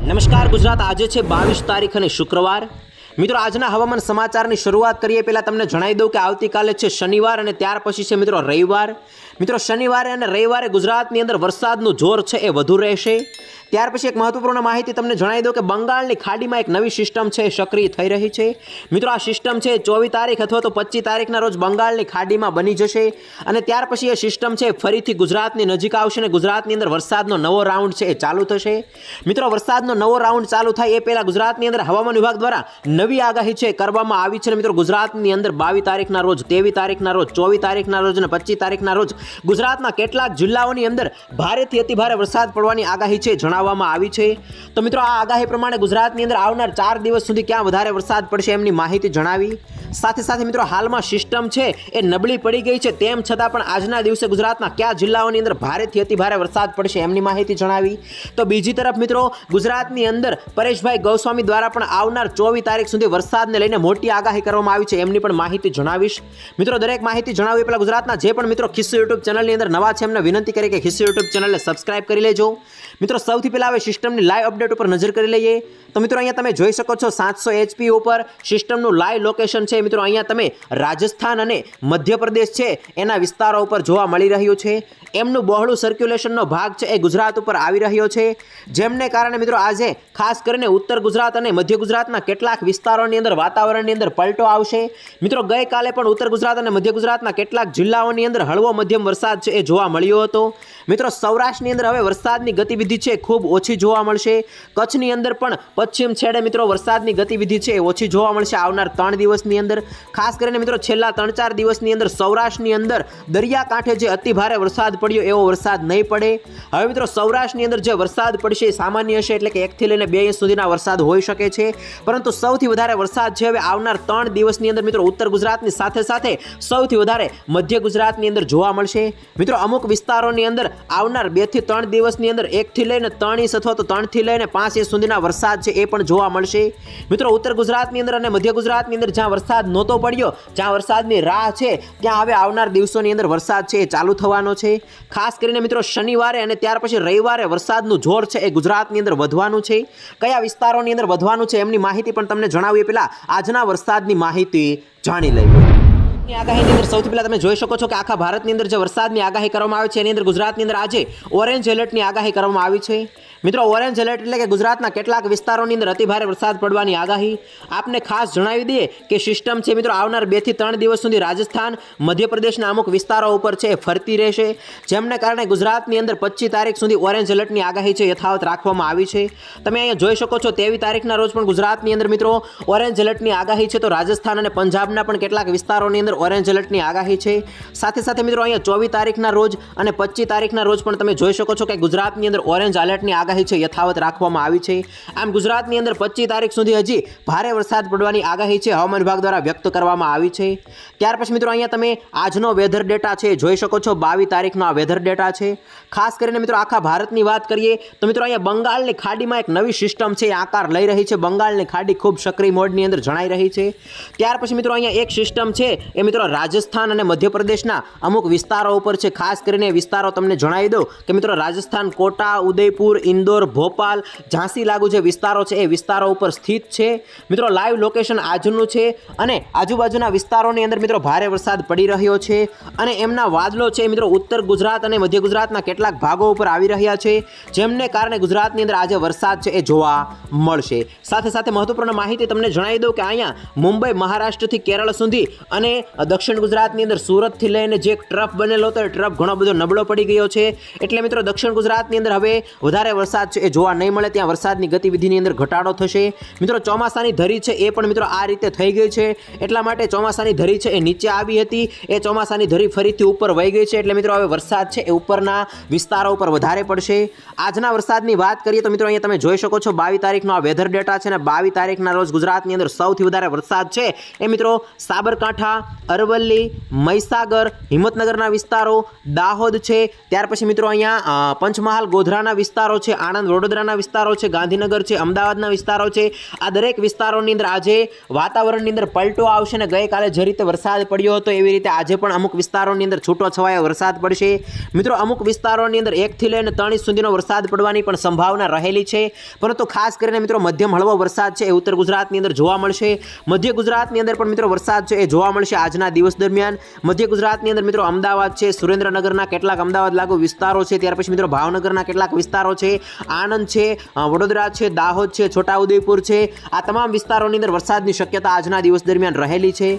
નમસ્કાર, ગુજરાત આજે છે બાવીસ તારીખ અને શુક્રવાર. મિત્રો, આજના હવામાન સમાચારની શરૂઆત કરીએ. પહેલાં તમને જણાવી દઉં કે આવતીકાલે છે શનિવાર અને ત્યાર પછી છે મિત્રો રવિવાર. મિત્રો, શનિવારે અને રવિવારે ગુજરાતની અંદર વરસાદનું જોર છે એ વધુ રહેશે. ત્યાર પછી એક મહત્વપૂર્ણ માહિતી તમને જણાવી દઉં કે બંગાળની ખાડીમાં એક નવી સિસ્ટમ છે, સક્રિય થઈ રહી છે. મિત્રો, આ સિસ્ટમ છે ચોવીસ તારીખ અથવા તો પચીસ તારીખના રોજ બંગાળની ખાડીમાં બની જશે અને ત્યાર પછી એ સિસ્ટમ છે ફરીથી ગુજરાતની નજીક આવશે અને ગુજરાતની અંદર વરસાદનો નવો રાઉન્ડ છે એ ચાલુ થશે. મિત્રો, વરસાદનો નવો રાઉન્ડ ચાલુ થાય એ પહેલાં ગુજરાતની અંદર હવામાન વિભાગ દ્વારા નવી આગાહી છે કરવામાં આવી છે મિત્રો, ગુજરાતની અંદર બાવીસ તારીખના રોજ તેવીસ તારીખના રોજ, ચોવીસ તારીખના રોજ અને પચીસ તારીખના રોજ ગુજરાતના કેટલાક જિલ્લાઓની અંદર ભારેથી અતિભારે વરસાદ પડવાની આગાહી છે જણાવવામાં આવી છે. તો મિત્રો, આ આગાહી પ્રમાણે ગુજરાતની અંદર આવનાર ચાર દિવસ સુધી ક્યાં વધારે વરસાદ પડશે એમની માહિતી જણાવી. સાથે સાથે મિત્રો હાલમાં સિસ્ટમ છે એ નબળી પડી ગઈ છે. તેમ છતાં પણ આજના દિવસે ગુજરાતના કયા જિલ્લાઓની અંદર ભારેથી અતિભારે વરસાદ પડશે એમની માહિતી જણાવી. તો બીજી તરફ મિત્રો ગુજરાતની અંદર પરેશભાઈ ગૌસ્વામી દ્વારા પણ આવનાર ચોવીસ તારીખ સુધી વરસાદને લઈને મોટી આગાહી કરવામાં આવી છે એમની પણ માહિતી જણાવીશ. મિત્રો દરેક માહિતી જણાવી પહેલાં ગુજરાતના જે પણ મિત્રો ખિસ્સુ યુટ્યુબ ચેનલની અંદર નવા છે એમને વિનંતી કરી કે ખિસ્સુ યુટ્યુબ ચેનલને સબસ્ક્રાઇબ કરી લેજો. મિત્રો સૌથી પહેલાં હવે સિસ્ટમની લાઈવ અપડેટ ઉપર નજર કરી લઈએ. તો મિત્રો અહીંયા તમે જોઈ શકો છો સાતસો એચપી ઉપર સિસ્ટમનું લાઈવ લોકેશન છે. મિત્રો અહીંયા તમે રાજસ્થાન અને મધ્યપ્રદેશ છે, એના વિસ્તારો ઉપર જોવા મળી રહ્યું છે. એમનું બહોળું સર્ક્યુલેશનનો ભાગ છે એ ગુજરાત ઉપર આવી રહ્યો છે. જેમને કારણે મિત્રો આજે ખાસ કરીને ઉત્તર ગુજરાત અને મધ્ય ગુજરાતના કેટલાક વિસ્તારોની અંદર વાતાવરણની અંદર પલટો આવશે. મિત્રો ગઈકાલે પણ ઉત્તર ગુજરાત અને મધ્ય ગુજરાતના કેટલાક જિલ્લાઓની અંદર હળવો મધ્યમ વરસાદ છે એ જોવા મળ્યો હતો. મિત્રો સૌરાષ્ટ્રની અંદર હવે વરસાદની ગતિવિધિ છે ખૂબ ઓછી જોવા મળશે. કચ્છની અંદર પણ પશ્ચિમ છેડે મિત્રો વરસાદની ગતિવિધિ છે ઓછી જોવા મળશે. આવનાર ત્રણ દિવસની અંદર ખાસ કરીને મિત્રો છેલ્લા ત્રણ ચાર દિવસની અંદર, સૌરાષ્ટ્રની અંદર દરિયાકાંઠે જે અતિ ભારે વરસાદ પડ્યો, એવો વરસાદ નહીં પડે. હવે મિત્રો સૌરાષ્ટ્રની અંદર જે વરસાદ પડશે એ સામાન્ય હશે, એટલે કે એકથી લઈને બે ઇંચ સુધીના વરસાદ હોઈ શકે છે. પરંતુ સૌથી વધારે વરસાદ છે હવે આવનાર ત્રણ દિવસની અંદર મિત્રો ઉત્તર ગુજરાતની સાથે સાથે સૌથી વધારે મધ્ય ગુજરાતની અંદર જોવા મળશે. મિત્રો અમુક વિસ્તારોની અંદર આવનાર બેથી ત્રણ દિવસની અંદર એકથી લઈને ત્રણ ઇંચ અથવા તો ત્રણથી લઈને પાંચ ઇંચ સુધીના વરસાદ છે એ પણ જોવા મળશે. મિત્રો ઉત્તર ગુજરાતની અંદર અને મધ્ય ગુજરાતની અંદર જ્યાં વરસાદ નહોતો પડ્યો. જ્યાં વરસાદની રાહ છે, ત્યાં હવે આવનાર દિવસોની અંદર વરસાદ છે એ ચાલુ થવાનો છે. ખાસ કરીને મિત્રો શનિવારે અને ત્યાર પછી રવિવારે વરસાદનું જોર છે એ ગુજરાતની અંદર વધવાનું છે. કયા વિસ્તારોની અંદર વધવાનું છે એમની માહિતી પણ તમને જણાવીએ. પહેલાં આજના વરસાદની માહિતી જાણી લઈએ. ની આગાહીની અંદર સૌથી પહેલાં તમે જોઈ શકો છો કે આખા ભારતની અંદર જે વરસાદની આગાહી કરવામાં આવે છે, એની અંદર ગુજરાતની અંદર આજે ઓરેન્જ એલર્ટની આગાહી કરવામાં આવી છે. મિત્રો, ઓરેન્જ એલર્ટ એટલે કે ગુજરાતના કેટલાક વિસ્તારોની અંદર અતિભારે વરસાદ પડવાની આગાહી. આપને ખાસ જણાવી દઈએ કે સિસ્ટમ છે, મિત્રો, આવનાર બેથી ત્રણ દિવસ સુધી રાજસ્થાન, મધ્યપ્રદેશના અમુક વિસ્તારો ઉપર છે, ફરતી રહેશે. જેમને કારણે ગુજરાતની અંદર પચીસ તારીખ સુધી ઓરેન્જ એલર્ટની આગાહી છે, યથાવત રાખવામાં આવી છે. તમે અહીંયા જોઈ શકો છો તેવી તારીખના રોજ પણ ગુજરાતની અંદર, મિત્રો, ઓરેન્જ એલર્ટની આગાહી છે. તો રાજસ્થાન અને પંજાબના પણ કેટલાક વિસ્તારોની અંદર ઓરેન્જ એલર્ટની આગાહી છે. સાથે સાથે મિત્રો, અહીંયા ચોવીસ તારીખના રોજ અને પચીસ તારીખના રોજ પણ તમે જોઈ શકો છો કે ગુજરાતની અંદર ઓરેન્જ એલર્ટની આગાહી છે, યથાવત રાખવામાં આવી છે. આમ ગુજરાતની અંદર પચીસ તારીખ સુધી હજી ભારે વરસાદ પડવાની આગાહી છે, હવામાન વિભાગ દ્વારા વ્યક્ત કરવામાં આવી છે. ત્યાર પછી મિત્રો, અહીંયા તમે આજનો વેધર ડેટા છે જોઈ શકો છો, બાવીસ તારીખનો આ વેધર ડેટા છે. ખાસ કરીને મિત્રો, આખા ભારતની વાત કરીએ, તો મિત્રો, અહીંયા બંગાળની ખાડીમાં એક નવી સિસ્ટમ છે આકાર લઈ રહી છે. બંગાળની ખાડી ખૂબ સક્રિય મોડની અંદર જણાઈ રહી છે. ત્યાર પછી મિત્રો, અહીંયા એક સિસ્ટમ છે એ મિત્રો રાજસ્થાન અને મધ્યપ્રદેશના અમુક વિસ્તારો ઉપર છે. ખાસ કરીને વિસ્તારો તમને જણાવી દઉં કે મિત્રો રાજસ્થાન, કોટા, ઉદયપુર, ઇન્દોર, ભોપાલ, ઝાંસી લાગુ જે વિસ્તારો છે, એ વિસ્તારો ઉપર સ્થિત છે. મિત્રો લાઈવ લોકેશન આજનું છે અને આજુબાજુના વિસ્તારોની અંદર મિત્રો ભારે વરસાદ પડી રહ્યો છે અને એમના વાદળો છે મિત્રો ઉત્તર ગુજરાત અને મધ્ય ગુજરાતના કેટલાક ભાગો ઉપર આવી રહ્યા છે. જેમને કારણે ગુજરાતની અંદર આજે વરસાદ છે એ જોવા મળશે. સાથે સાથે મહત્વપૂર્ણ માહિતી તમને જણાવી દઉં કે અહીંયા મુંબઈ, મહારાષ્ટ્રથી કેરળ સુધી અને દક્ષિણ ગુજરાતની અંદર સુરતથી લઈને જે ટ્રફ બનેલો હતો, એ ટ્રફ ઘણો બધો નબળો પડી ગયો છે. એટલે મિત્રો, દક્ષિણ ગુજરાતની અંદર હવે વધારે વરસાદ છે, એ જોવા નહીં મળે. ત્યાં વરસાદની ગતિવિધિની અંદર ઘટાડો થશે. મિત્રો, ચોમાસાની ધરી છે, એ પણ મિત્રો આ રીતે થઈ ગઈ છે. એટલા માટે ચોમાસાની ધરી છે, એ નીચે આવી હતી. એ ચોમાસાની ધરી ફરીથી ઉપર વહી ગઈ છે. એટલે મિત્રો, હવે વરસાદ છે, એ ઉપરના વિસ્તારો ઉપર વધારે પડશે. આજના વરસાદની વાત કરીએ તો મિત્રો, અહીંયા તમે જોઈ શકો છો, બાવીસ તારીખનો આ વેધર ડેટા છે અને બાવીસ તારીખના રોજ ગુજરાતની અંદર સૌથી વધારે વરસાદ છે. એ મિત્રો, સાબરકાંઠા અરવલ્લી, મહીસાગર, હિંમતનગરના વિસ્તારો, દાહોદ છે. ત્યાર પછી મિત્રો અહીંયા પંચમહાલ, ગોધરાના વિસ્તારો છે, આણંદ, વડોદરાના વિસ્તારો છે, ગાંધીનગર છે, અમદાવાદના વિસ્તારો છે. આ દરેક વિસ્તારોની અંદર આજે વાતાવરણની અંદર પલટો આવશે અને ગઈકાલે જે રીતે વરસાદ પડ્યો હતો, એવી રીતે આજે પણ અમુક વિસ્તારોની અંદર છૂટો છવાયો વરસાદ પડશે. મિત્રો, અમુક વિસ્તારોની અંદર એકથી લઈને ત્રણ સુધીનો વરસાદ પડવાની પણ સંભાવના રહેલી છે. પરંતુ ખાસ કરીને મિત્રો, મધ્યમ હળવો વરસાદ છે એ ઉત્તર ગુજરાતની અંદર જોવા મળશે. મધ્ય ગુજરાતની અંદર પણ મિત્રો, વરસાદ છે એ જોવા મળશે. આજના દિવસ દરમિયાન મધ્ય ગુજરાતની અંદર મિત્રો અમદાવાદ છે, સુરેન્દ્રનગરના કેટલાક અમદાવાદ લાગુ વિસ્તારો છે, ત્યાર પછી મિત્રો ભાવનગરના કેટલાક વિસ્તારો છે, આણંદ છે વડોદરા છે, દાહોદ છે, છોટાઉદેપુર છે. આ તમામ વિસ્તારોની અંદર વરસાદની શક્યતા આજના દિવસ દરમિયાન રહેલી છે.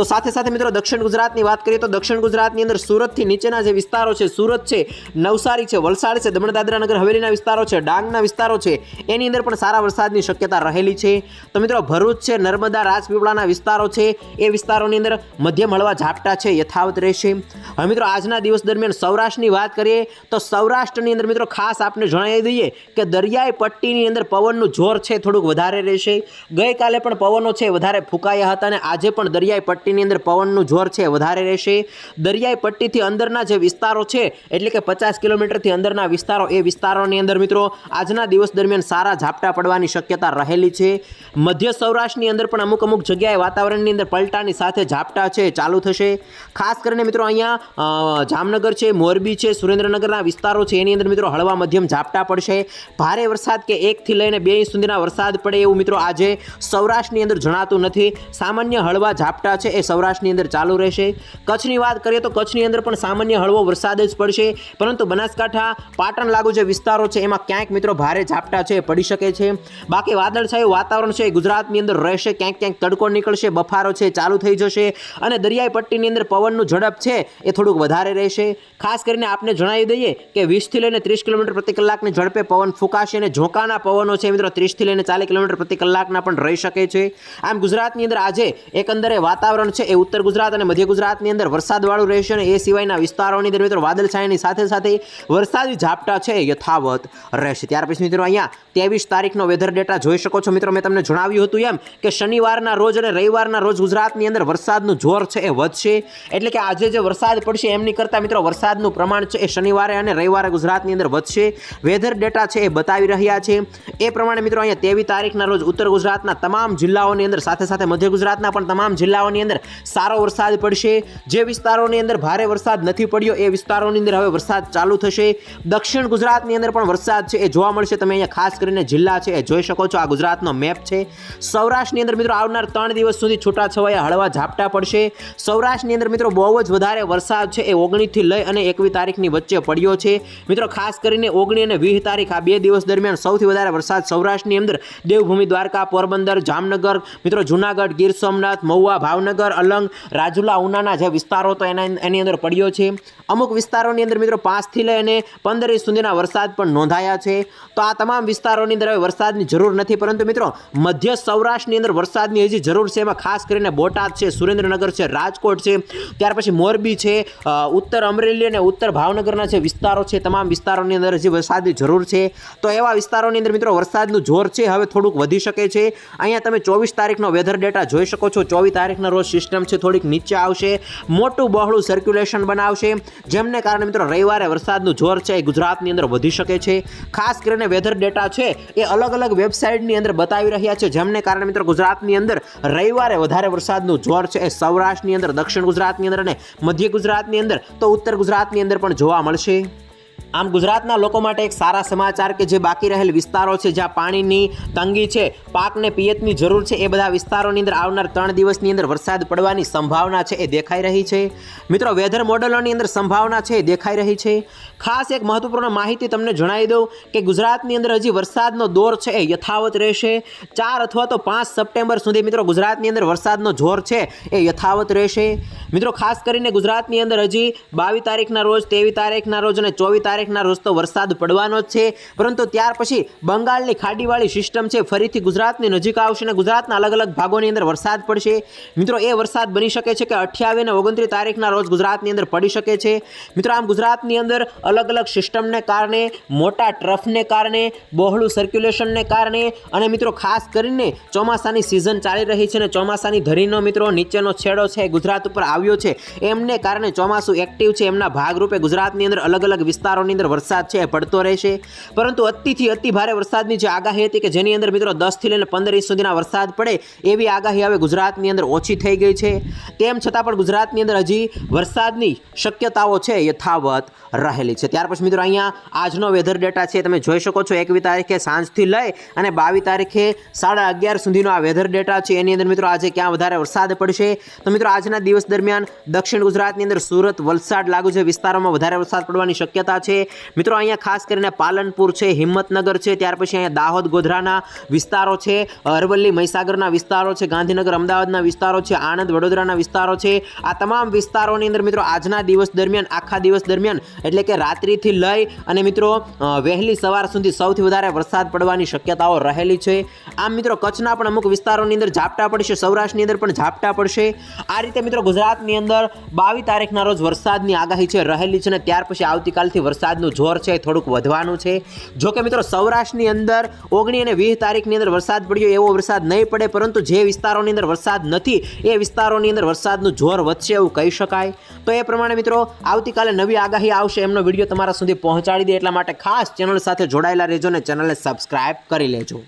તો સાથે સાથે મિત્રો દક્ષિણ ગુજરાતની વાત કરીએ તો દક્ષિણ ગુજરાતની અંદર સુરતથી નીચેના જે વિસ્તારો છે, સુરત છે, નવસારી છે, વલસાડ છે દમણ દાદરા નગર, હવેલીના વિસ્તારો છે, ડાંગના વિસ્તારો છે, એની અંદર પણ સારા વરસાદની શક્યતા રહેલી છે. તો મિત્રો ભરૂચ છે, નર્મદા રાજપીપળાના વિસ્તારો છે, એ વિસ્તારોની અંદર મધ્યમ હળવા ઝાપટા છે, યથાવત રહેશે. હવે મિત્રો આજના દિવસ દરમિયાન સૌરાષ્ટ્રની વાત કરીએ તો સૌરાષ્ટ્રની અંદર મિત્રો ખાસ આપને જણાવી દઈએ કે દરિયાઈ પટ્ટીની અંદર પવનનું જોર છે થોડુંક વધારે રહેશે. ગઈકાલે પણ પવનો છે, વધારે ફૂંકાયા હતા અને આજે પણ દરિયાઈ પટ્ટીની અંદર પવનનું જોર છે, વધારે રહેશે. દરિયાઈ પટ્ટીથી અંદરના જે વિસ્તારો છે, એટલે કે પચાસ કિલોમીટરથી અંદરના વિસ્તારો, એ વિસ્તારોની અંદર મિત્રો, આજના દિવસ દરમિયાન સારા ઝાપટા પડવાની શક્યતા રહેલી છે. મધ્ય સૌરાષ્ટ્રની અંદર પણ અમુક અમુક જગ્યાએ વાતાવરણની અંદર પલટાની સાથે ઝાપટા છે, ચાલુ થશે. ખાસ કરીને મિત્રો અહીંયા જામનગર છે, મોરબી છે, સુરેન્દ્રનગરના વિસ્તારો છે, એની અંદર મિત્રો હળવા મધ્યમ ઝાપટા પડશે. ભારે વરસાદ કે એકથી લઈને બે ઇંચ સુધીના વરસાદ પડે એવું મિત્રો આજે સૌરાષ્ટ્રની અંદર જણાતું નથી. સામાન્ય હળવા ઝાપટા છે એ સૌરાષ્ટ્રની અંદર ચાલુ રહેશે. કચ્છની વાત કરીએ તો કચ્છની અંદર પણ સામાન્ય હળવો વરસાદ જ પડશે. પરંતુ બનાસકાંઠા, પાટણ લાગુ જે વિસ્તારો છે, એમાં ક્યાંક મિત્રો ભારે ઝાપટા છે, પડી શકે છે. બાકી વાદળછાયું વાતાવરણ છે એ ગુજરાતની અંદર રહેશે. ક્યાંક ક્યાંક તડકો નીકળશે, બફારો છે, ચાલુ થઈ જશે અને દરિયાઈ પટ્ટીની અંદર પવનનું ઝડપ છે એ થોડુંક વધારે રહેશે. ખાસ કરીને આપને જણાવી દઈએ કે વીસથી લઈને ત્રીસ કિલોમીટર પ્રતિ કલાકની ઝડપે પવન ફૂંકાશે અને ઝોંકાના પવનો છે મિત્રો ત્રીસથી લઈને ચાલીસ કિલોમીટર પ્રતિ કલાકના પણ રહી શકે છે. આમ ગુજરાતની અંદર આજે એકંદરે વાતાવરણ છે એ ઉત્તર ગુજરાત અને મધ્ય ગુજરાતની અંદર વરસાદવાળું રહેશે અને એ સિવાયના વિસ્તારોની અંદર મિત્રો વાદળછાયાની સાથે સાથે વરસાદી ઝાપટા છે યથાવત રહેશે. ત્યાર પછી મિત્રો અહીંયા ત્રેવીસ તારીખનો વેધર ડેટા જોઈ શકો છો. મિત્રો મેં તમને જણાવ્યું હતું એમ કે શનિવારના રોજ અને રવિવારના રોજ ગુજરાતની અંદર વરસાદનું જોર છે એ વધશે. એટલે કે આજે જે વરસાદ પડશે એમની કરતાં મિત્રો વરસાદનું પ્રમાણ છે એ શનિવારે અને રવિવારે ગુજરાતની અંદર વધશે. વેધર ડેટા છે એ બતાવી રહ્યા છે. એ પ્રમાણે મિત્રો અહીંયા તેવી તારીખના રોજ ઉત્તર ગુજરાતના તમામ જિલ્લાઓની અંદર સાથે સાથે મધ્ય ગુજરાતના પણ તમામ જિલ્લાઓની અંદર સારો વરસાદ પડશે. જે વિસ્તારોની અંદર ભારે વરસાદ નથી પડ્યો, એ વિસ્તારોની અંદર હવે વરસાદ ચાલુ થશે. દક્ષિણ ગુજરાતની અંદર પણ વરસાદ છે એ જોવા મળશે. તમે અહીંયા ખાસ કરીને જિલ્લા છે એ જોઈ શકો છો. આ ગુજરાતનો મેપ છે. સૌરાષ્ટ્રની અંદર મિત્રો આવનાર ત્રણ દિવસ સુધી છૂટાછવાયા હળવા ઝાપટા પડશે. સૌરાષ્ટ્રની અંદર મિત્રો બહુ જ વધારે વરસાદ છે એ ઓગણીસથી લઈ અને એકવીસ તારીખની વચ્ચે પડ્યો છે. મિત્રો ખાસ કરીને ઓગણી અને વીસ તારીખ આ બે દિવસ દરમિયાન સૌથી વધારે વરસાદ સૌરાષ્ટ્રની અંદર દેવભૂમિ દ્વારકા, પોરબંદર, જામનગર. મિત્રો જુનાગઢ, ગીર સોમનાથ, મહુવા, ભાવનગર અલંગ રાજુલા ઉનાના જે વિસ્તારો તો એના એની અંદર પડ્યો છે. અમુક વિસ્તારોની અંદર મિત્રો પાંચથી લઈને પંદર ઇંચ સુધીના વરસાદ પણ નોંધાયા છે. તો આ તમામ વિસ્તારોની અંદર હવે વરસાદની જરૂર નથી, પરંતુ મિત્રો મધ્ય સૌરાષ્ટ્રની અંદર વરસાદની હજી જરૂર છે. એમાં ખાસ કરીને બોટાદ છે, સુરેન્દ્રનગર છે, રાજકોટ છે, ત્યાર પછી મોરબી છે ઉત્તર અમરેલી અને ઉત્તર ભાવનગરના જે વિસ્તારો છે, તમામ વિસ્તારોની અંદર હજી વરસાદની જરૂર છે. તો એવા વિસ્તારોની અંદર મિત્રો વરસાદનું જોર છે, હવે થોડુંક વધી શકે છે. અહીંયા તમે ચોવીસ તારીખનો વેધર ડેટા જોઈ શકો છો. ચોવીસ તારીખના રોજ સિસ્ટમ છે, થોડીક નીચે આવશે. મોટું બહોળું સર્ક્યુલેશન બનાવશે. જેમને કારણે મિત્રો રવિવારે વરસાદનું જોર છે, એ ગુજરાતની અંદર વધી શકે છે. ખાસ કરીને વેધર ડેટા છે, એ અલગ અલગ વેબસાઇટની અંદર બતાવી રહ્યા છે. જેમને કારણે મિત્રો ગુજરાતની અંદર રવિવારે વધારે વરસાદનું જોર છે, એ સૌરાષ્ટ્રની અંદર, દક્ષિણ ગુજરાતની અંદર અને મધ્ય ગુજરાતની અંદર. તો ઉત્તર ગુજરાતની અંદર પણ જોવા મળશે. આમ ગુજરાતના લોકો માટે એક સારા સમાચાર કે જે બાકી રહેલ વિસ્તારો છે, જ્યાં પાણીની તંગી છે, પાકને પિયતની જરૂર છે, એ બધા વિસ્તારોની અંદર આવનાર ત્રણ દિવસની અંદર વરસાદ પડવાની સંભાવના છે, એ દેખાઈ રહી છે. મિત્રો, વેધર મોડલોની અંદર સંભાવના છે, એ દેખાઈ રહી છે. ખાસ એક મહત્વપૂર્ણ માહિતી તમને જણાવી દઉં કે ગુજરાતની અંદર હજી વરસાદનો દોર છે, એ યથાવત રહેશે. ચાર અથવા તો પાંચ સપ્ટેમ્બર સુધી મિત્રો ગુજરાતની અંદર વરસાદનો જોર છે, એ યથાવત રહેશે. મિત્રો, ખાસ કરીને ગુજરાતની અંદર હજી બાવીસ તારીખના રોજ તેવીસ તારીખના રોજ અને ચોવીસ તારીખના રોજ તો વરસાદ પડવાનો જ છે. પરંતુ ત્યાર પછી બંગાળની ખાડીવાળી સિસ્ટમ છે, ફરીથી ગુજરાતની નજીક આવશે અને ગુજરાતના અલગ અલગ ભાગોની અંદર વરસાદ પડશે. મિત્રો, એ વરસાદ બની શકે છે કે અઠ્યાવીસ અને ઓગણત્રીસ તારીખના રોજ ગુજરાતની અંદર પડી શકે છે. મિત્રો, આમ ગુજરાતની અંદર અલગ અલગ સિસ્ટમને કારણે, મોટા ટ્રફને કારણે, બહોળું સર્ક્યુલેશનને કારણે અને મિત્રો, ખાસ કરીને ચોમાસાની સિઝન ચાલી રહી છે અને ચોમાસાની ધરીનો મિત્રો, નીચેનો છેડો છે, ગુજરાત ઉપર આવ્યો છે. એમને કારણે ચોમાસું એક્ટિવ છે. એમના ભાગરૂપે ગુજરાતની અંદર અલગ અલગ વિસ્તારોની વિસ્તારોની અંદર વરસાદ છે પડતો રહેશે. પરંતુ અતિથી અતિ ભારે વરસાદની જે આગાહી હતી કે જેની અંદર મિત્રો દસથી લઈને પંદર ઇંચ સુધીના વરસાદ પડે, એવી આગાહી હવે ગુજરાતની અંદર ઓછી થઈ ગઈ છે. તેમ છતાં પણ ગુજરાતની અંદર હજી વરસાદની શક્યતાઓ છે, યથાવત રહેલી છે. ત્યાર પછી મિત્રો અહીંયા આજનો વેધર ડેટા છે, તમે જોઈ શકો છો એકવી તારીખે સાંજથી લઈ અને બાવીસ તારીખે સાડા અગિયાર સુધીનો આ વેધર ડેટા છે. એની અંદર મિત્રો આજે ક્યાં વધારે વરસાદ પડશે? તો મિત્રો આજના દિવસ દરમિયાન દક્ષિણ ગુજરાતની અંદર સુરત, વલસાડ લાગુ છે, વિસ્તારોમાં વધારે વરસાદ પડવાની શક્યતા છે. મિત્રો, અહીંયા ખાસ કરીને પાલનપુર છે, હિંમતનગર છે, ત્યાર પછી અહીંયા દાહોદ ગોધરાના વિસ્તારો છે, અરવલ્લી મહીસાગરના વિસ્તારો છે, ગાંધીનગર અમદાવાદના વિસ્તારો છે, આણંદ વડોદરાના વિસ્તારો છે. આ તમામ વિસ્તારોની અંદર મિત્રો, આજના દિવસ દરમિયાન, આખા દિવસ દરમિયાન, એટલે કે રાત્રિથી લઈ અને મિત્રો વહેલી સવાર સુધી સૌથી વધારે વરસાદ પડવાની શક્યતાઓ રહેલી છે. આમ મિત્રો, કચ્છના પણ અમુક વિસ્તારોની અંદર ઝાપટા પડશે, સૌરાષ્ટ્રની અંદર પણ ઝાપટા પડશે. આ રીતે મિત્રો, ગુજરાતની અંદર બાવીસ તારીખના રોજ વરસાદની આગાહી છે, રહેલી છે અને ત્યાર પછી આવતીકાલથી વરસાદનું જોર છે, થોડુંક વધવાનું છે. જો કે મિત્રો, સૌરાષ્ટ્રની અંદર ઓગણી અને વીસ તારીખની અંદર વરસાદ પડ્યો, એવો વરસાદ નહીં પડે, પરંતુ જે વિસ્તારોની અંદર વરસાદ નથી, એ વિસ્તારોની અંદર વરસાદનું જોર વધશે એવું કહી શકાય. તો એ પ્રમાણે મિત્રો, આવતીકાલે નવી આગાહી આવશે, એમનો વીડિયો તમારા સુધી પહોંચાડી દે. એટલા માટે ખાસ ચેનલ સાથે જોડાયેલા રહેજો અને ચેનલને સબસ્ક્રાઇબ કરી લેજો.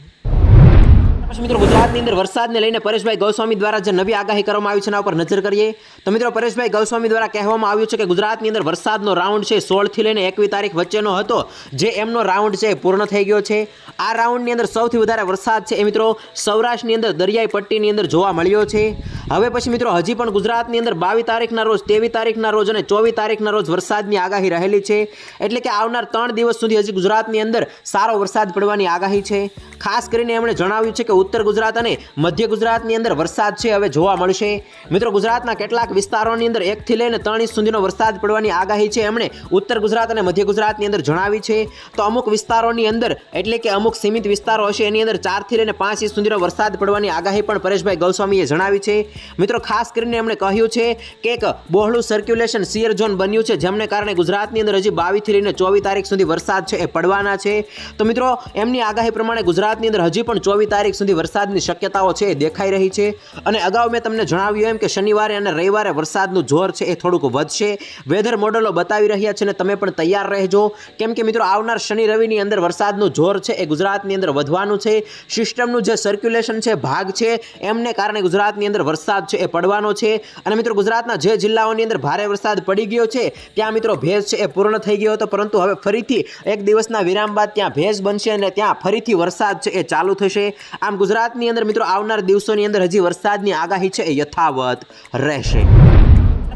મિત્રો ગુજરાતની અંદર વરસાદને લઈને પરેશભાઈ ગૌસ્વામી દ્વારા જે નવી આગાહી કરવામાં આવી છે એના ઉપર નજર કરીએ. તો મિત્રો પરેશભાઈ ગૌસ્વામી દ્વારા કહેવામાં આવ્યું છે કે ગુજરાતની અંદર વરસાદનો રાઉન્ડ છે સોળથી લઈને એકવી તારીખ વચ્ચેનો હતો. જે એમનો રાઉન્ડ છે પૂર્ણ થઈ ગયો છે. આ રાઉન્ડની અંદર સૌથી વધારે વરસાદ છે એ મિત્રો સૌરાષ્ટ્રની અંદર દરિયાઈ પટ્ટીની અંદર જોવા મળ્યો છે. હવે પછી મિત્રો હજી પણ ગુજરાતની અંદર બાવીસ તારીખના રોજ, ત્રેવીસ તારીખના રોજ અને ચોવીસ તારીખના રોજ વરસાદની આગાહી રહેલી છે. એટલે કે આવનાર ત્રણ દિવસ સુધી હજી ગુજરાતની અંદર સારો વરસાદ પડવાની આગાહી છે. ખાસ કરીને એમણે જણાવ્યું છે કે ઉત્તર ગુજરાત અને મધ્ય ગુજરાતની અંદર વરસાદ છે, હવે જોવા મળશે. મિત્રો, ગુજરાતના કેટલાક વિસ્તારોની અંદર એકથી લઈને ત્રણ ઇંચ સુધીનો વરસાદ પડવાની આગાહી છે, એમણે ઉત્તર ગુજરાત અને મધ્ય ગુજરાતની અંદર જણાવી છે. તો અમુક વિસ્તારોની અંદર, એટલે કે અમુક સીમિત વિસ્તારો હશે, એની અંદર ચારથી લઈને પાંચ ઇંચ સુધીનો વરસાદ પડવાની આગાહી પણ પરેશભાઈ ગૌસ્વામીએ જણાવી છે. મિત્રો, ખાસ કરીને એમણે કહ્યું છે કે એક બહોળું સર્ક્યુલેશન સિયર ઝોન બન્યું છે, જેમને કારણે ગુજરાતની અંદર હજી બાવીસથી લઈને ચોવીસ તારીખ સુધી વરસાદ છે, એ પડવાના છે. તો મિત્રો, એમની આગાહી પ્રમાણે ગુજરાતની અંદર હજી પણ ચોવીસ તારીખ સુધી વરસાદની શક્યતાઓ છે એ દેખાઈ રહી છે. અને અગાઉ મેં તમને જણાવ્યું એમ કે શનિવારે અને રવિવારે વરસાદનું જોર છે એ થોડુંક વધશે. વેધર મોડલો બતાવી રહ્યા છે અને તમે પણ તૈયાર રહેજો. કેમ કે મિત્રો, આવનાર શનિ રવિની અંદર વરસાદનું જોર છે એ ગુજરાતની અંદર વધવાનું છે. સિસ્ટમનું જે સર્ક્યુલેશન છે, ભાગ છે, એમને કારણે ગુજરાતની અંદર વરસાદ છે એ પડવાનો છે. અને મિત્રો, ગુજરાતના જે જિલ્લાઓની અંદર ભારે વરસાદ પડી ગયો છે, ત્યાં મિત્રો ભેજ છે એ પૂર્ણ થઈ ગયો હતો. પરંતુ હવે ફરીથી એક દિવસના વિરામ બાદ ત્યાં ભેજ બનશે અને ત્યાં ફરીથી વરસાદ છે એ ચાલુ થશે. આમ ગુજરાતની અંદર મિત્રો આવનાર દિવસોની અંદર હજી વરસાદની આગાહી છે એ યથાવત રહેશે.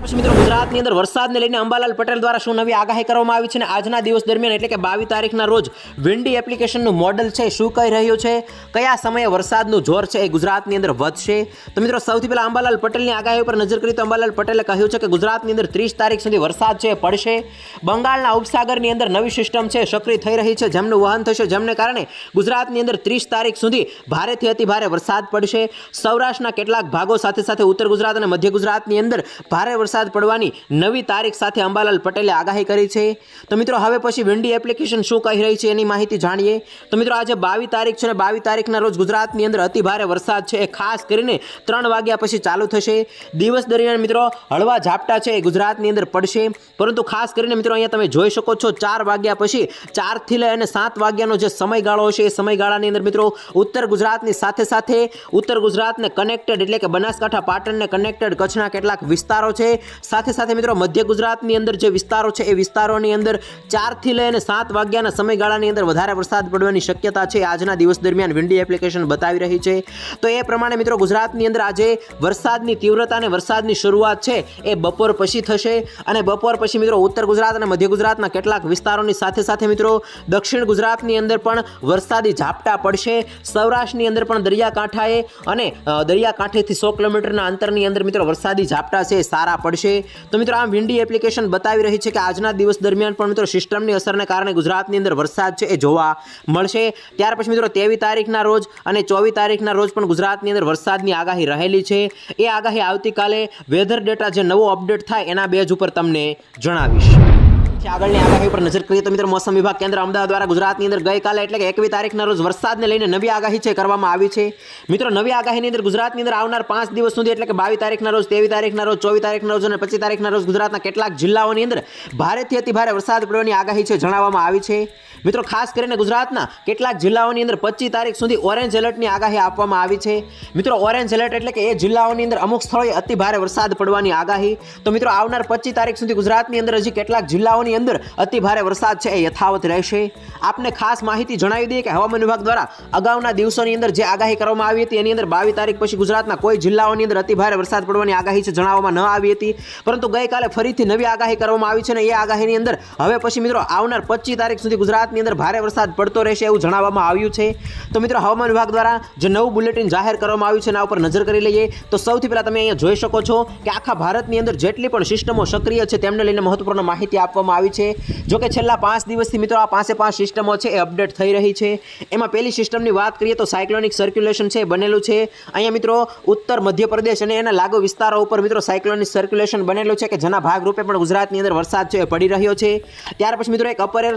ગુજરાતની અંદર વરસાદને લઈને અંબાલાલ પટેલ દ્વારા શું નવી આગાહી કરવામાં આવી છે અને આજના દિવસ દરમિયાન એટલે કે બાવીસ તારીખના રોજ વિન્ડી એપ્લિકેશનનું મોડલ છે, શું કહી રહ્યું છે, કયા સમયે વરસાદનું જોર છે એ ગુજરાતની અંદર વધશે? તો મિત્રો સૌથી પહેલાં અંબાલાલ પટેલની આગાહી ઉપર નજર કરી તો અંબાલાલ પટેલે કહ્યું છે કે ગુજરાતની અંદર ત્રીસ તારીખ સુધી વરસાદ છે પડશે. બંગાળના ઉપસાગરની અંદર નવી સિસ્ટમ છે સક્રિય થઈ રહી છે, જેમનું વહન થશે, જેમને કારણે ગુજરાતની અંદર ત્રીસ તારીખ સુધી ભારેથી અતિ ભારે વરસાદ પડશે. સૌરાષ્ટ્રના કેટલાક ભાગો સાથે સાથે ઉત્તર ગુજરાત અને મધ્ય ગુજરાતની અંદર ભારે વરસાદ પડવાની નવી તારીખ સાથે અંબાલાલ પટેલે આગાહી કરી છે. તો મિત્રો, હવે પછી વિન્ડી એપ્લિકેશન શું કહી રહી છે એની માહિતી જાણીએ. તો મિત્રો, આજે બાવીસ તારીખ છે ને બાવીસ તારીખના રોજ ગુજરાતની અંદર અતિભારે વરસાદ છે. એ ખાસ કરીને ત્રણ વાગ્યા પછી ચાલુ થશે. દિવસ દરમિયાન મિત્રો, હળવા ઝાપટા છે એ ગુજરાતની અંદર પડશે. પરંતુ ખાસ કરીને મિત્રો, અહીંયા તમે જોઈ શકો છો, ચાર વાગ્યા પછી ચારથી લઈ અને સાત વાગ્યાનો જે સમયગાળો છે, એ સમયગાળાની અંદર મિત્રો, ઉત્તર ગુજરાતની સાથે સાથે ઉત્તર ગુજરાતને કનેક્ટેડ એટલે કે બનાસકાંઠા પાટણને કનેક્ટેડ કચ્છના કેટલાક વિસ્તારો છે. સાથે સાથે મિત્રો મધ્ય ગુજરાતની અંદર જે વિસ્તારો છે, એ વિસ્તારોની અંદર ચારથી લઈને સાત વાગ્યાના સમયગાળાની અંદર વધારે વરસાદ પડવાની શક્યતા છે. આજના દિવસ દરમિયાન વિન્ડી એપ્લિકેશન બતાવી રહી છે. તો એ પ્રમાણે મિત્રો ગુજરાતની અંદર આજે વરસાદની તીવ્રતા અને વરસાદની શરૂઆત છે, એ બપોર પછી થશે. અને બપોર પછી મિત્રો ઉત્તર ગુજરાત અને મધ્ય ગુજરાતના કેટલાક વિસ્તારોની સાથે સાથે મિત્રો દક્ષિણ ગુજરાતની અંદર પણ વરસાદી ઝાપટા પડશે. સૌરાષ્ટ્રની અંદર પણ દરિયાકાંઠાએ અને દરિયાકાંઠેથી સો કિલોમીટરના અંતરની અંદર મિત્રો વરસાદી ઝાપટા છે. એ સારા પડશે. તો મિત્રો, આમ વિન્ડી એપ્લિકેશન બતાવી રહી છે કે આજના દિવસ દરમિયાન પણ મિત્રો સિસ્ટમની અસરને કારણે ગુજરાતની અંદર વરસાદ છે એ જોવા મળશે. ત્યાર પછી મિત્રો તેવી તારીખના રોજ અને ચોવીસ તારીખના રોજ પણ ગુજરાતની અંદર વરસાદની આગાહી રહેલી છે. એ આગાહી આવતીકાલે વેધર ડેટા જે નવો અપડેટ થાય એના બેઝ ઉપર તમને જણાવીશ. છે. આગળની આગાહી પર નજર કરીએ તો મિત્રો મોસમ વિભાગ કેન્દ્ર અમદાવાદ દ્વારા ગુજરાતની અંદર ગઈકાલે એટલે કે એકવી તારીખના રોજ વરસાદને લઈને નવી આગાહી છે કરવામાં આવી છે. મિત્રો નવી આગાહીની અંદર ગુજરાતની અંદર આવનાર પાંચ દિવસ સુધી એટલે કે બાવીસ તારીખના રોજ તેવી તારીખના રોજ, ચોવીસ તારીખના રોજ અને પચીસ તારીખના રોજ ગુજરાતના કેટલાક જિલ્લાઓની અંદર ભારેથી અતિભારે વરસાદ પડવાની આગાહી છે જણાવવામાં આવી છે. મિત્રો ખાસ કરીને ગુજરાતના કેટલાક જિલ્લાઓની અંદર પચીસ તારીખ સુધી ઓરેન્જ એલર્ટની આગાહી આપવામાં આવી છે. મિત્રો ઓરેન્જ એલર્ટ એટલે કે એ જિલ્લાઓની અંદર અમુક સ્થળોએ અતિભારે વરસાદ પડવાની આગાહી. તો મિત્રો આવનાર પચીસ તારીખ સુધી ગુજરાતની અંદર હજી કેટલાક જિલ્લાઓની અંદર અતિ ભારે વરસાદ છે, એ યથાવત રહેશે. આપને ખાસ માહિતી જણાવી દઈએ કે હવામાન વિભાગ દ્વારા અગાઉના દિવસોની અંદર જે આગાહી કરવામાં આવી હતી, એની અંદર બાવીસ તારીખ પછી ગુજરાતના કોઈ જિલ્લાઓની અંદર અતિ ભારે વરસાદ પડવાની આગાહી છે જણાવવામાં ન આવી હતી. પરંતુ ગઈકાલે ફરીથી નવી આગાહી કરવામાં આવી છે અને એ આગાહીની અંદર હવે પછી મિત્રો આવનાર પચીસ તારીખ સુધી ગુજરાતની અંદર ભારે વરસાદ પડતો રહેશે એવું જણાવવામાં આવ્યું છે. તો મિત્રો હવામાન વિભાગ દ્વારા જે નવું બુલેટિન જાહેર કરવામાં આવ્યું છે એના ઉપર નજર કરી લઈએ. તો સૌથી પહેલાં તમે અહીંયા જોઈ શકો છો કે આખા ભારતની અંદર જેટલી પણ સિસ્ટમો સક્રિય છે, તેમને લઈને મહત્વપૂર્ણ માહિતી આપવામાં આવી છે. જો કે છેલ્લા પાંચ દિવસથી મિત્રો આ પાંચે પાંચ સિસ્ટમો છે, એ અપડેટ થઈ રહી છે. એમાં પહેલી સિસ્ટમની વાત કરીએ તો સાયક્લોનિક સર્ક્યુલેશન છે બનેલું છે. અહીંયા મિત્રો ઉત્તર મધ્યપ્રદેશ અને એના લાગુ વિસ્તારો ઉપર મિત્રો સાયક્લોનિક સર્ક્યુલેશન બનેલું છે કે જેના ભાગરૂપે પણ ગુજરાતની અંદર વરસાદ છે, એ પડી રહ્યો છે. ત્યાર પછી મિત્રો એક અપર એર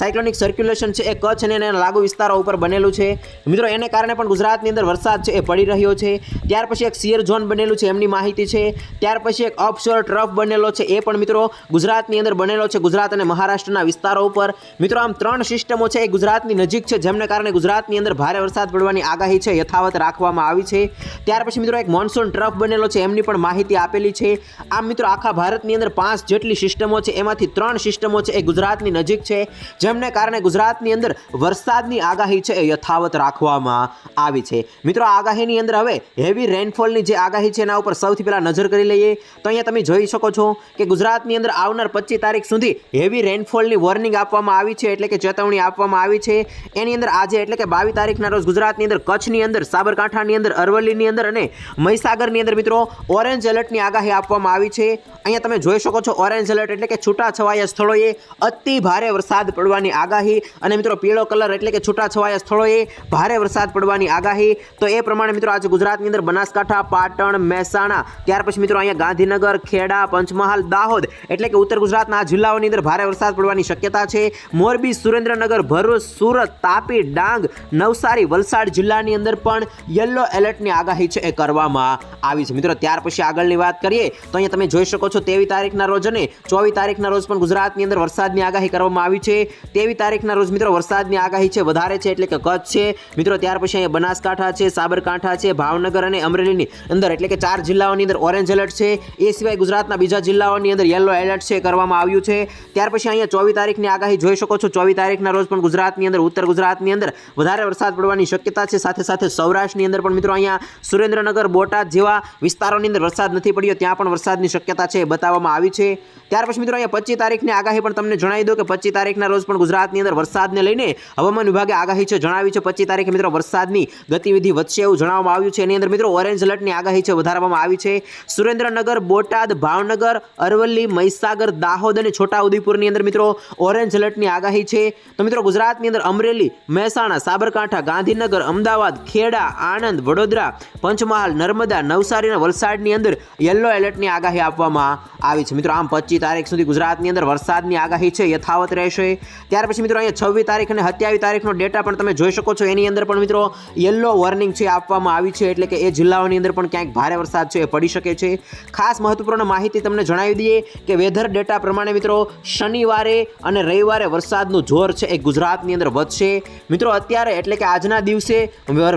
સાયક્લોનિક સર્ક્યુલેશન છે, એ કચ્છ અને એના લાગુ વિસ્તારો ઉપર બનેલું છે. મિત્રો એને કારણે પણ ગુજરાતની અંદર વરસાદ છે, એ પડી રહ્યો છે. ત્યાર પછી એક સિયર ઝોન બનેલું છે, એમની માહિતી છે. ત્યાર પછી એક અપશોર ટ્રફ બનેલો છે, એ પણ મિત્રો ગુજરાતની અંદર બનેલો છે ગુજરાત અને મહારાષ્ટ્રના વિસ્તારો ઉપર. મિત્રો, આમ ત્રણ સિસ્ટમો છે. એ ગુજરાતની નજીક છે, જેમને કારણે ગુજરાતની અંદર ભારે વરસાદ પડવાની આગાહી છે, યથાવત રાખવામાં આવી છે. ત્યાર પછી મિત્રો, એક મોન્સૂન ટ્રફ બનેલો છે, એમની પણ માહિતી આપેલી છે. આમ મિત્રો, આખા ભારતની અંદર પાંચ જેટલી સિસ્ટમો છે, એમાંથી ત્રણ સિસ્ટમો છે, એ ગુજરાતની નજીક છે, જેમને કારણે ગુજરાતની અંદર વરસાદની આગાહી છે, એ યથાવત રાખવામાં આવી છે. મિત્રો આગાહીની અંદર હવે હેવી રેનફોલની જે આગાહી છે, એના ઉપર સૌથી પહેલાં નજર કરી લઈએ. તો અહીંયા તમે જોઈ શકો છો કે ગુજરાતની અંદર આવનાર પચીસ તારીખ સુધી હેવી રેનફોલની વોર્નિંગ આપવામાં આવી છે, એટલે કે ચેતવણી આપવામાં આવી છે. એની અંદર આજે એટલે કે બાવીસ તારીખના રોજ ગુજરાતની અંદર, કચ્છની અંદર, સાબરકાંઠાની અંદર, અરવલ્લીની અંદર અને મહીસાગરની અંદર મિત્રો ઓરેન્જ એલર્ટની આગાહી આપવામાં આવી છે. અહીંયા તમે જોઈ શકો છો ઓરેન્જ એલર્ટ એટલે કે છૂટાછવાયા સ્થળોએ અતિ ભારે વરસાદ પડવાની આગાહી અને મિત્રો પીળો કલર એટલે કે છૂટાછવાયા સ્થળોએ ભારે વરસાદ પડવાની આગાહી. તો એ પ્રમાણે મિત્રો આજે ગુજરાતની અંદર બનાસકાંઠા, પાટણ, મહેસાણા, ત્યાર પછી મિત્રો અહીંયા ગાંધીનગર, ખેડા, પંચમહાલ, દાહોદ એટલે કે ઉત્તર ગુજરાતના જિલ્લાઓની અંદર ભારે વરસાદ પડવાની શક્યતા છે. મોરબી, સુરેન્દ્રનગર, ભરૂચ, સુરત, તાપી, ડાંગ, નવસારી, વલસાડ જિલ્લાની અંદર પણ યલો એલર્ટની આગાહી છે એ કરવામાં આવી છે. મિત્રો, ત્યાર પછી આગળની વાત કરીએ, તો અહીંયા તમે જોઈ શકો છો તેવી તારીખના રોજ અને ચોવીસ તારીખના રોજ પણ ગુજરાતની અંદર વરસાદની આગાહી કરવામાં આવી છે. તેવી તારીખના રોજ, મિત્રો, વરસાદની આગાહી છે વધારે છે એટલે કે કચ્છ છે. મિત્રો, ત્યાર પછી અહીંયા બનાસકાંઠા છે, સાબરકાંઠા છે, ભાવનગર અને અમરેલીની અંદર એટલે કે ચાર જિલ્લાઓની અંદર ઓરેન્જ એલર્ટ છે. એ સિવાય ગુજરાતના બીજા જિલ્લાઓની અંદર યલો એલર્ટ છે કરવામાં આવ્યું છે. ત્યાર પછી અહીંયા ચોવીસ તારીખની આગાહી જોઈ શકો છો. ચોવીસ તારીખના રોજ પણ ગુજરાતની અંદર, ઉત્તર ગુજરાતની અંદર વધારે વરસાદ પડવાની શક્યતા છે. સાથે સાથે સૌરાષ્ટ્રની અંદર પણ મિત્રો અહીંયા સુરેન્દ્રનગર, બોટાદ જેવા વિસ્તારોની અંદર વરસાદ નથી પડ્યો. ત્યાં પણ વરસાદની શક્યતા છે બતાવવામાં આવી છે. ત્યાર પછી મિત્રો અહીંયા પચીસ તારીખની આગાહી પણ તમને જણાવી દો કે પચીસ તારીખના રોજ પણ ગુજરાતની અંદર વરસાદને લઈને હવામાન વિભાગે આગાહી છે જણાવી છે. પચીસ તારીખે મિત્રો વરસાદની ગતિવિધિ વધશે એવું જણાવવામાં આવ્યું છે. એની અંદર મિત્રો ઓરેન્જ એલર્ટની આગાહી છે, વધારવામાં આવી છે. સુરેન્દ્રનગર, બોટાદ, ભાવનગર, અરવલ્લી, મહીસાગર દાહોદ અને છોટાઉદેપુરની અંદર મિત્રો ઓરેન્જ એલર્ટની આગાહી છે. તો મિત્રો ગુજરાતની અંદર અમરેલી, મહેસાણા, સાબરકાંઠા, ગાંધીનગર, અમદાવાદ, ખેડા, આણંદ, વડોદરા, પંચમહાલ, નર્મદા નવસારી અને વલસાડની અંદર યલો એલર્ટની આગાહી આપવામાં આવી છે. મિત્રો આમ પચીસ તારીખ સુધી ગુજરાતની અંદર વરસાદની આગાહી છે, યથાવત રહેશે. ત્યાર પછી મિત્રો અહીંયા છવ્વીસ તારીખ અને સત્યાવીસ તારીખનો ડેટા પણ તમે જોઈ શકો છો. એની અંદર પણ મિત્રો યલો વોર્નિંગ છે આપવામાં આવી છે, એટલે કે એ જિલ્લાઓની અંદર પણ ક્યાંક ભારે વરસાદ છે એ પડી શકે છે. ખાસ મહત્વપૂર્ણ માહિતી તમને જણાવી દઈએ કે વેધર ડેટા પ્રમાણે મિત્રો શનિવારે અને રવિવારે વરસાદનું જોર છે એ ગુજરાતની અંદર વધશે. મિત્રો અત્યારે એટલે કે આજના દિવસે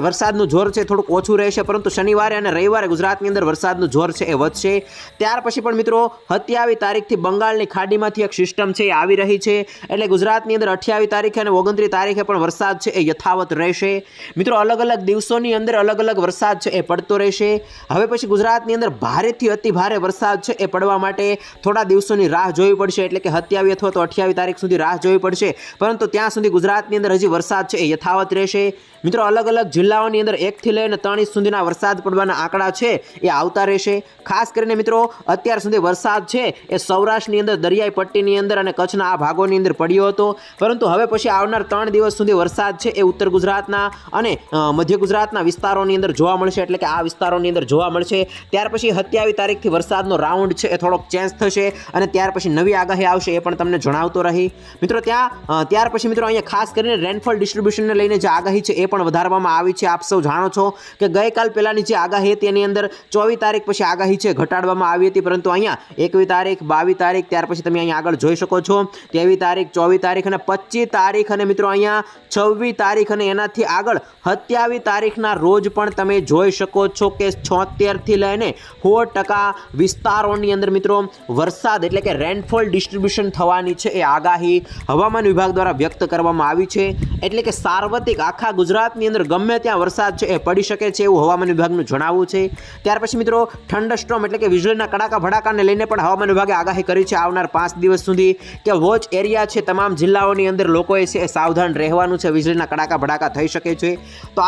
વરસાદનું જોર છે થોડુંક ઓછું રહેશે, પરંતુ શનિવારે અને રવિવારે ગુજરાતની અંદર વરસાદનું જોર છે એ વધશે. ત્યાર પછી પણ મિત્રો સત્યાવીસ તારીખથી બંગાળની ખાડીમાંથી એક સિસ્ટમ છે એ આવી રહી છે. એટલે ગુજરાતની અંદર અઠ્યાવીસ તારીખે અને ઓગણત્રીસ તારીખે પણ વરસાદ છે એ યથાવત રહેશે. મિત્રો અલગ અલગ દિવસોની અંદર અલગ અલગ વરસાદ છે એ પડતો રહેશે. હવે પછી ગુજરાતની અંદર ભારેથી અતિ ભારે વરસાદ છે એ પડવા માટે થોડા દિવસોની રાહ જોવી પડશે એટલે કે સત્યાવી અથવા તો અઠ્યાવીસ તારીખ સુધી રાહ જોવી પડશે. પરંતુ ત્યાં સુધી ગુજરાતની અંદર હજી વરસાદ છે એ યથાવત રહેશે. મિત્રો, અલગ અલગ જિલ્લાઓની અંદર એકથી લઈને ત્રણ ઇંચ સુધીના વરસાદ પડવાના આંકડા છે, એ આવતા રહેશે. ખાસ કરીને મિત્રો, અત્યાર સુધી વરસાદ છે, એ સૌરાષ્ટ્રની અંદર, દરિયાઈ પટ્ટીની અંદર અને કચ્છના આ ભાગોની અંદર પડ્યો હતો. પરંતુ હવે પછી આવનાર ત્રણ દિવસ સુધી વરસાદ છે, એ ઉત્તર ગુજરાતના અને મધ્ય ગુજરાતના વિસ્તારોની અંદર જોવા મળશે. એટલે કે આ વિસ્તારોની અંદર જોવા મળશે. ત્યાર પછી સત્યાવીસ તારીખથી વરસાદનો રાઉન્ડ છે, એ થોડોક ચેન્જ થશે અને ત્યાર પછી નવી આગાહી આવશે, એ પણ તમને જણાવતો રહી. મિત્રો, ત્યાં ત્યાર પછી મિત્રો, અહીંયા ખાસ કરીને રેનફોલ ડિસ્ટ્રીબ્યુશનને લઈને જે આગાહી છે, એ પણ વધારવામાં આવી છે. આપ સૌ જાણો છો કે ગઈકાલ પહેલાંની જે આગાહી હતી, એની અંદર ચોવીસ તારીખ પછી આગાહી છે, ઘટાડવામાં આવી હતી. પરંતુ અહીંયા એકવીસ તારીખ બાવીસ તારીખ, ત્યાર પછી તમે અહીંયા આગળ જોઈ શકો છો. ત્રેવીસ તારીખ, ચોવીસ તારીખ અને પચીસ તારીખ. અને મિત્રો, અહીંયા છવ્વીસ તારીખ અને એનાથી આગળ સત્યાવીસ તારીખના રોજ પણ તમે જોઈ શકો છો કે છોતેરથી લઈને સો ટકા વિસ્તારોની અંદર મિત્રો, વરસાદ એટલે કે રેનફોલ ડિસ્ટ્રીબ્યુશન થવાની છે એ આગાહી હવામાન વિભાગ દ્વારા વ્યક્ત કરવામાં આવી છે. એટલે કે સાર્વત્રિક આખા ગુજરાતની અંદર ગમે ત્યાં વરસાદ છે એ પડી શકે છે એવું હવામાન વિભાગનું જણાવવું છે. ત્યાર પછી મિત્રો થંડરસ્ટોમ એટલે કે વીજળીના કડાકા ભડાકાને લઈને પણ હવામાન વિભાગે આગાહી કરી છે આવનાર પાંચ દિવસ સુધી કે વોચ એરિયા છે તમામ જિલ્લાઓની અંદર લોકોએ છે એ સાવધાન રહેવાનું છે, વીજળીના કડાકા ભડાકા થઈ શકે છે. તો